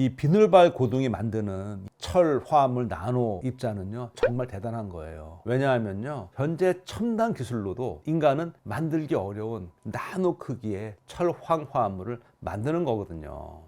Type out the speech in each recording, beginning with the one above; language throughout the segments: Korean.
이 비늘발 고둥이 만드는 철 화합물 나노 입자는요 정말 대단한 거예요. 왜냐하면요 현재 첨단 기술로도 인간은 만들기 어려운 나노 크기의 철황 화합물을 만드는 거거든요.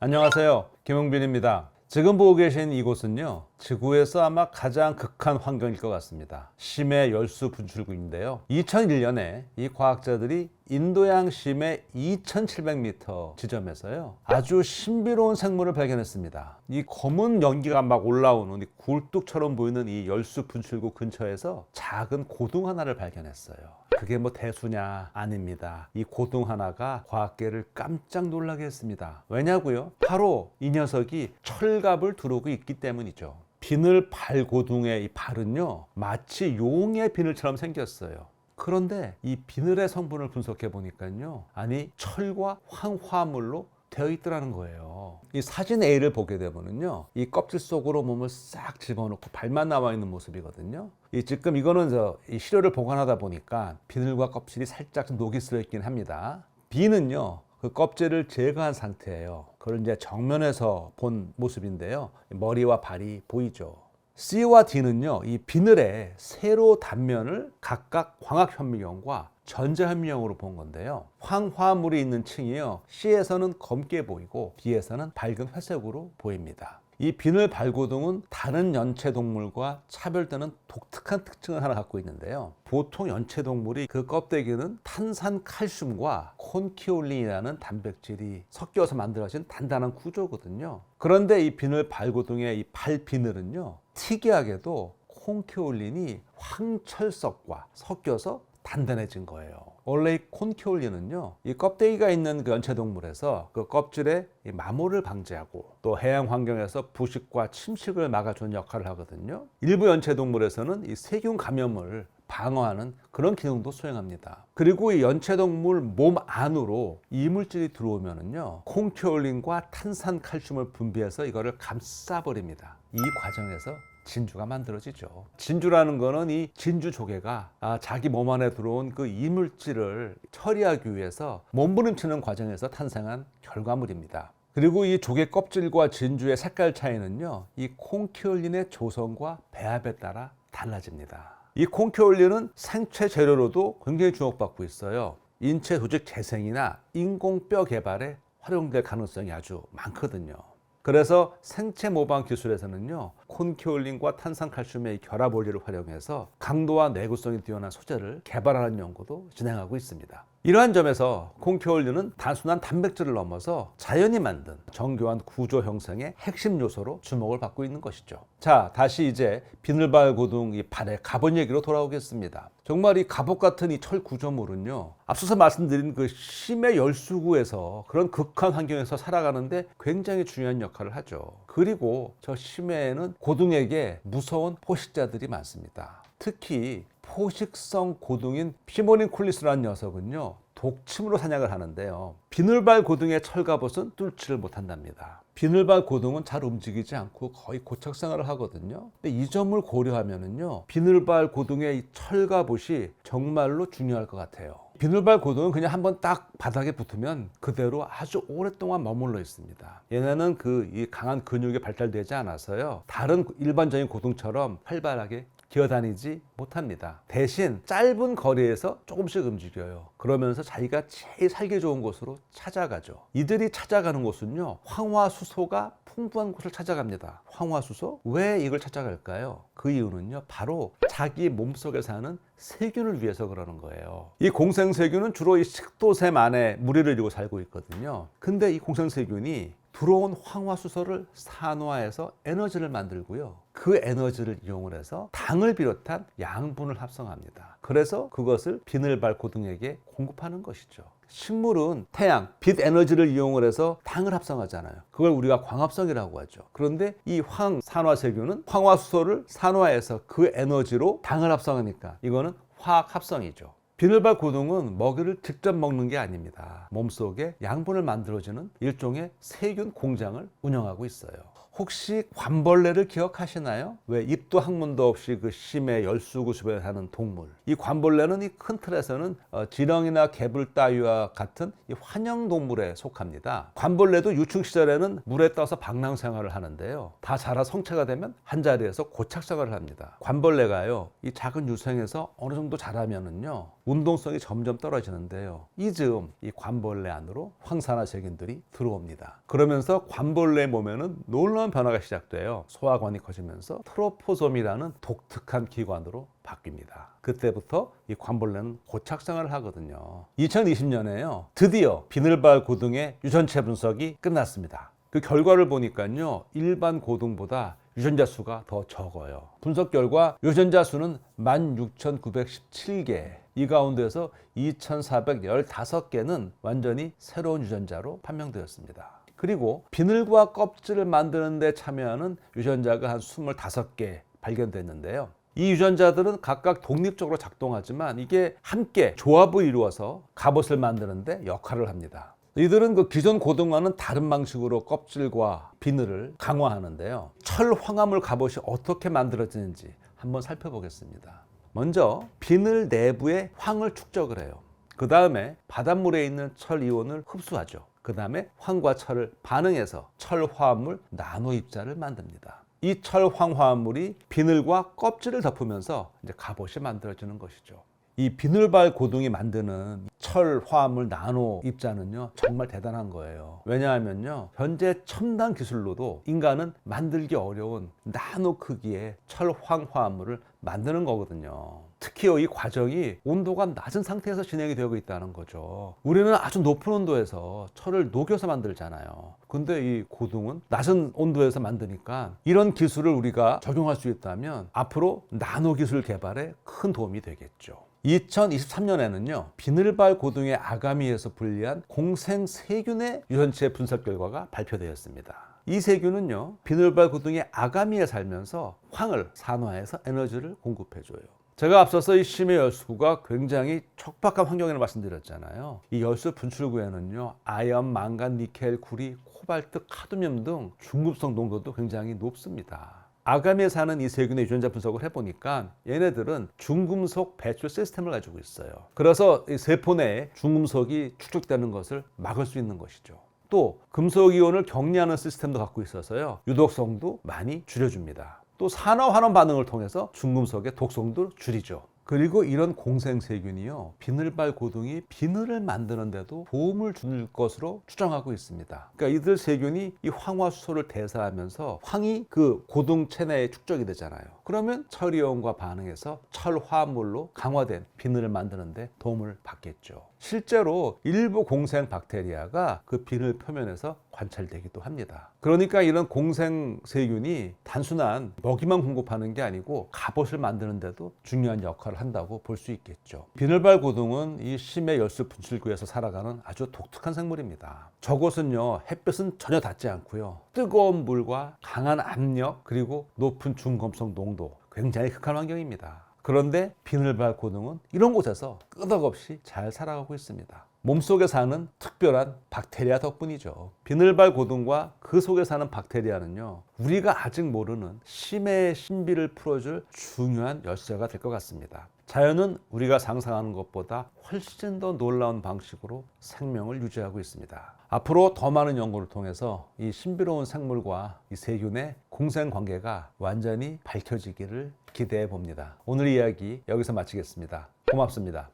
안녕하세요. 김용빈입니다. 지금 보고 계신 이곳은요, 지구에서 아마 가장 극한 환경일 것 같습니다. 심해 열수 분출구인데요. 2001년에 이 과학자들이 인도양 심해 2700m 지점에서요, 아주 신비로운 생물을 발견했습니다. 이 검은 연기가 막 올라오는 이 굴뚝처럼 보이는 이 열수 분출구 근처에서 작은 고둥 하나를 발견했어요. 그게 뭐 대수냐? 아닙니다. 이 고둥 하나가 과학계를 깜짝 놀라게 했습니다. 왜냐고요? 바로 이 녀석이 철갑을 두르고 있기 때문이죠. 비늘 발고둥의 이 발은요, 마치 용의 비늘처럼 생겼어요. 그런데 이 비늘의 성분을 분석해 보니까요, 아니 철과 황화물로 되어 있더라는 거예요. 이 사진 A를 보게 되면은요, 이 껍질 속으로 몸을 싹 집어넣고 발만 나와 있는 모습이거든요. 이 지금 이거는 저 이 시료를 보관하다 보니까 비늘과 껍질이 살짝 좀 녹이 슬어 있긴 합니다. B는요, 그 껍질을 제거한 상태예요. 그걸 이제 정면에서 본 모습인데요. 머리와 발이 보이죠. C와 D는요, 이 비늘의 세로 단면을 각각 광학현미경과 전자현미경으로 본 건데요. 황화물이 있는 층이요, C에서는 검게 보이고 B에서는 밝은 회색으로 보입니다. 이 비늘 발고둥은 다른 연체동물과 차별되는 독특한 특징을 하나 갖고 있는데요. 보통 연체동물이 그 껍데기는 탄산 칼슘과 콘키올린이라는 단백질이 섞여서 만들어진 단단한 구조거든요. 그런데 이 비늘 발고둥의 이 발비늘은요, 특이하게도 콘키올린이 황철석과 섞여서 단단해진 거예요. 원래 이 콘키올린은요, 이 껍데기가 있는 그 연체동물에서 그 껍질의 이 마모를 방지하고 또 해양 환경에서 부식과 침식을 막아주는 역할을 하거든요. 일부 연체동물에서는 이 세균 감염을 방어하는 그런 기능도 수행합니다. 그리고 이 연체동물 몸 안으로 이물질이 들어오면은요, 콘키올린과 탄산 칼슘을 분비해서 이거를 감싸버립니다. 이 과정에서 진주가 만들어지죠. 진주라는 거는 이 진주 조개가 아, 자기 몸 안에 들어온 그 이물질을 처리하기 위해서 몸부림치는 과정에서 탄생한 결과물입니다. 그리고 이 조개 껍질과 진주의 색깔 차이는요, 이 콩키올린의 조성과 배합에 따라 달라집니다. 이 콩키올린은 생체 재료로도 굉장히 주목받고 있어요. 인체 조직 재생이나 인공뼈 개발에 활용될 가능성이 아주 많거든요. 그래서 생체 모방 기술에서는요, 콘키올린과 탄산칼슘의 결합 원리를 활용해서 강도와 내구성이 뛰어난 소재를 개발하는 연구도 진행하고 있습니다. 이러한 점에서 콘키올린은 단순한 단백질을 넘어서 자연이 만든 정교한 구조 형성의 핵심 요소로 주목을 받고 있는 것이죠. 자, 다시 이제 비늘발 고둥 이 발의 갑옷 얘기로 돌아오겠습니다. 정말 이 갑옷 같은 이 철 구조물은요, 앞서서 말씀드린 그 심해 열수구에서 그런 극한 환경에서 살아가는데 굉장히 중요한 역할을 하죠. 그리고 저 심해에는 고둥에게 무서운 포식자들이 많습니다. 특히 포식성 고둥인 피모닌 콜리스라는 녀석은요 독침으로 사냥을 하는데요 비늘발 고둥의 철갑옷은 뚫지를 못한답니다 비늘발 고둥은 잘 움직이지 않고 거의 고착 생활을 하거든요 근데 이 점을 고려하면은요 비늘발 고둥의 이 철갑옷이 정말로 중요할 것 같아요 비늘발 고등은 그냥 한번 딱 바닥에 붙으면 그대로 아주 오랫동안 머물러 있습니다. 얘네는 그 이 강한 근육이 발달되지 않아서요. 다른 일반적인 고등처럼 활발하게 기어다니지 못합니다. 대신 짧은 거리에서 조금씩 움직여요. 그러면서 자기가 제일 살기 좋은 곳으로 찾아가죠. 이들이 찾아가는 곳은요. 황화수소가 풍부한 곳을 찾아갑니다. 황화수소? 왜 이걸 찾아갈까요? 그 이유는요. 바로 자기 몸속에 사는 세균을 위해서 그러는 거예요. 이 공생세균은 주로 이 식도샘 안에 무리를 이루고 살고 있거든요. 근데 이 공생세균이 들어온 황화수소를 산화해서 에너지를 만들고요. 그 에너지를 이용을 해서 당을 비롯한 양분을 합성합니다. 그래서 그것을 비늘발 고등에게 공급하는 것이죠. 식물은 태양, 빛 에너지를 이용을 해서 당을 합성하잖아요. 그걸 우리가 광합성이라고 하죠. 그런데 이 황 산화세균은 황화수소를 산화해서 그 에너지로 당을 합성하니까 이거는 화학 합성이죠. 비늘발 고등은 먹이를 직접 먹는 게 아닙니다. 몸속에 양분을 만들어주는 일종의 세균 공장을 운영하고 있어요. 혹시 관벌레를 기억하시나요? 왜 입도 항문도 없이 그 심해 열수구습에 사는 동물. 이 관벌레는 이 큰 틀에서는 어, 지렁이나 개불 따위와 같은 이 환영 동물에 속합니다. 관벌레도 유충 시절에는 물에 떠서 방랑 생활을 하는데요. 다 자라 성체가 되면 한 자리에서 고착 생활을 합니다. 관벌레가요, 이 작은 유생에서 어느 정도 자라면은요, 운동성이 점점 떨어지는데요. 이 즈음 이 관벌레 안으로 황사나 세균들이 들어옵니다. 그러면서 관벌레 몸에는 놀라운 변화가 시작돼요. 소화관이 커지면서 트로포솜이라는 독특한 기관으로 바뀝니다. 그때부터 이 관벌레는 고착생활을 하거든요. 2020년에요. 드디어 비늘발 고등의 유전체 분석이 끝났습니다. 그 결과를 보니까요. 일반 고등보다 유전자 수가 더 적어요. 분석 결과 유전자 수는 16,917개. 이 가운데서 2,415개는 완전히 새로운 유전자로 판명되었습니다. 그리고 비늘과 껍질을 만드는 데 참여하는 유전자가 한 25개 발견됐는데요. 이 유전자들은 각각 독립적으로 작동하지만 이게 함께 조합을 이루어서 갑옷을 만드는데 역할을 합니다. 이들은 그 기존 고등과는 다른 방식으로 껍질과 비늘을 강화하는데요. 철 황화물 갑옷이 어떻게 만들어지는지 한번 살펴보겠습니다. 먼저 비늘 내부에 황을 축적을 해요. 그 다음에 바닷물에 있는 철 이온을 흡수하죠. 그 다음에 황과 철을 반응해서 철 화합물 나노 입자를 만듭니다. 이 철황 화합물이 비늘과 껍질을 덮으면서 이제 갑옷이 만들어지는 것이죠. 이 비늘발 고등이 만드는 철 화합물 나노 입자는요 정말 대단한 거예요. 왜냐하면요 현재 첨단 기술로도 인간은 만들기 어려운 나노 크기의 철황 화합물을 만드는 거거든요. 특히 이 과정이 온도가 낮은 상태에서 진행이 되고 있다는 거죠. 우리는 아주 높은 온도에서 철을 녹여서 만들잖아요. 근데 이 고등은 낮은 온도에서 만드니까 이런 기술을 우리가 적용할 수 있다면 앞으로 나노 기술 개발에 큰 도움이 되겠죠. 2023년에는요 비늘발 고등의 아가미에서 분리한 공생 세균의 유전체 분석 결과가 발표되었습니다. 이 세균은요 비늘발 고등의 아가미에 살면서 황을 산화해서 에너지를 공급해줘요. 제가 앞서서 이 심해 열수구가 굉장히 척박한 환경이라고 말씀드렸잖아요. 이 열수 분출구에는요 아연, 망간, 니켈, 구리, 코발트, 카드뮴 등 중급성 농도도 굉장히 높습니다. 아가미에 사는 이 세균의 유전자 분석을 해보니까 얘네들은 중금속 배출 시스템을 가지고 있어요. 그래서 이 세포 내에 중금속이 축적되는 것을 막을 수 있는 것이죠. 또 금속 이온을 격리하는 시스템도 갖고 있어서요. 유독성도 많이 줄여줍니다. 또 산화 환원 반응을 통해서 중금속의 독성도 줄이죠. 그리고 이런 공생세균이요 비늘발 고등이 비늘을 만드는데도 도움을 줄 것으로 추정하고 있습니다. 그러니까 이들 세균이 이 황화수소를 대사하면서 황이 그 고등 체내에 축적이 되잖아요. 그러면 철이온과 반응해서 철화합물로 강화된 비늘을 만드는데 도움을 받겠죠. 실제로 일부 공생 박테리아가 그 비늘 표면에서 관찰되기도 합니다. 그러니까 이런 공생 세균이 단순한 먹이만 공급하는 게 아니고 갑옷을 만드는데도 중요한 역할을 한다고 볼 수 있겠죠. 비늘발 고등은 이 심해 열수 분출구에서 살아가는 아주 독특한 생물입니다. 저곳은요 햇볕은 전혀 닿지 않고요 뜨거운 물과 강한 압력 그리고 높은 중금속 농도 굉장히 극한 환경입니다. 그런데 비늘발 고등은 이런 곳에서 끄덕없이 잘 살아가고 있습니다. 몸속에 사는 특별한 박테리아 덕분이죠. 비늘발 고등과 그 속에 사는 박테리아는요, 우리가 아직 모르는 심해의 신비를 풀어줄 중요한 열쇠가 될 것 같습니다. 자연은 우리가 상상하는 것보다 훨씬 더 놀라운 방식으로 생명을 유지하고 있습니다. 앞으로 더 많은 연구를 통해서 이 신비로운 생물과 이 세균의 공생 관계가 완전히 밝혀지기를 기대해 봅니다. 오늘 이야기 여기서 마치겠습니다. 고맙습니다.